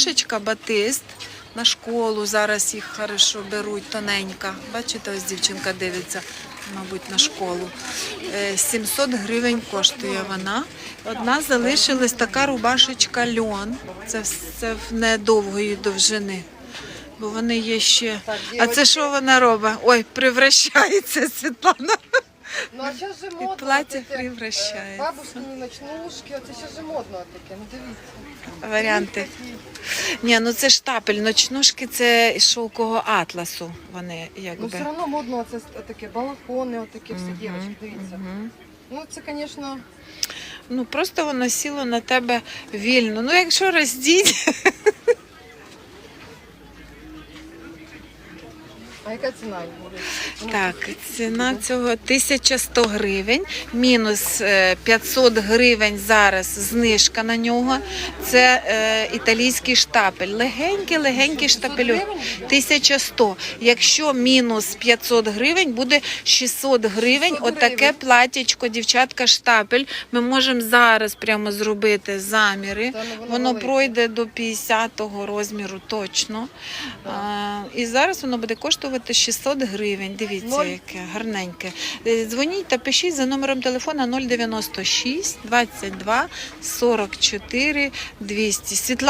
Шечка батист на школу. Зараз їх хорошо беруть тоненька. Бачите, ось дівчинка дивиться, мабуть, на школу. Е, 700 гривень коштує вона. Одна залишилась така рубашечка льон. Це все в недовгої довжини. Бо вони є ще. А це що вона робить? Ой, превращається Світлана. Ну а зараз же модно. плаття е, превращається. Бабушкині ночнушки, оце зараз же модно таке, ну дивіться. Варіанти. Ні, ну це штапель, ночнушки це із шовкового атласу. Вони Ну все одно модно оце таке, балахони, отакі Мгм, дівчатки, дивіться. Ну це, звісно, Ну просто воно сіло на тебе вільно. Ну, якщо роздіть, а яка ціна так, ціна цього 1100 гривень, мінус е, 500 гривень зараз знижка на нього. Це е, італійський штапель. Легенький, легенький 500 штапелю. гривень буде? 1100. Якщо мінус 500 гривень, буде 600 гривень. Отаке платічко, дівчатка, штапель. Ми можемо зараз прямо зробити заміри. Ну, Воно пройде до 50-го розміру точно. А, і зараз воно буде коштувати 600 гривень. Дивіться, яке гарненьке. Е, Дзвоніть та пишіть за номером телефона 096 22 44 200. Світла